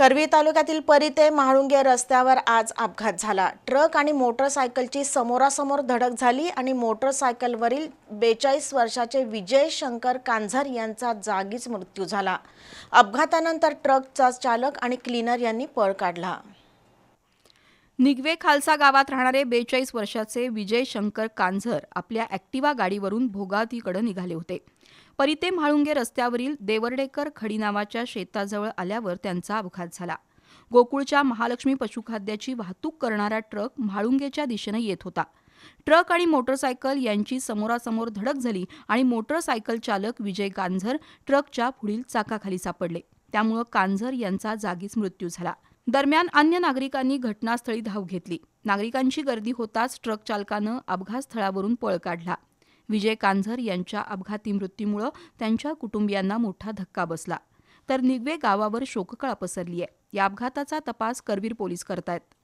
करवी तालुक्यातील परी ते रस्त्यावर आज अपघात झाला. ट्रक आणि मोटरसायकलची समोरासमोर धडक झाली आणि मोटरसायकलवरील बेचाळीस वर्षाचे विजय शंकर कांझर यांचा जागीच मृत्यू झाला. अपघातानंतर ट्रकचा चालक आणि क्लीनर यांनी पळ काढला. निगवे खालसा गावात राहणारे बेचाळीस वर्षाचे विजय शंकर कांझर आपल्या ॲक्टिवा गाडीवरून भोगावतीकडे निघाले होते. परिते म्हाळुंगे रस्त्यावरील देवर्डेकर खडी नावाच्या शेताजवळ आल्यावर त्यांचा अपघात झाला. गोकुळच्या महालक्ष्मी पशुखाद्याची वाहतूक करणारा ट्रक म्हाळुंगेच्या दिशेनं येत होता. ट्रक आणि मोटरसायकल यांची समोरासमोर धडक झाली आणि मोटरसायकल चालक विजय कांझर ट्रकच्या पुढील चाकाखाली सापडले. त्यामुळं कांझर यांचा जागीच मृत्यू झाला. दरम्यान अन्य नागरिकांनी घटनास्थळी धाव घेतली. नागरिकांची गर्दी होताच ट्रक चालकानं अपघातस्थळावरून पळ काढला. विजय कांझर यांच्या अपघाती मृत्यूमुळं त्यांच्या कुटुंबियांना मोठा धक्का बसला. तर निगवे गावावर शोककळा पसरली आहे या अपघाताचा तपास करवीर पोलीस करतायत.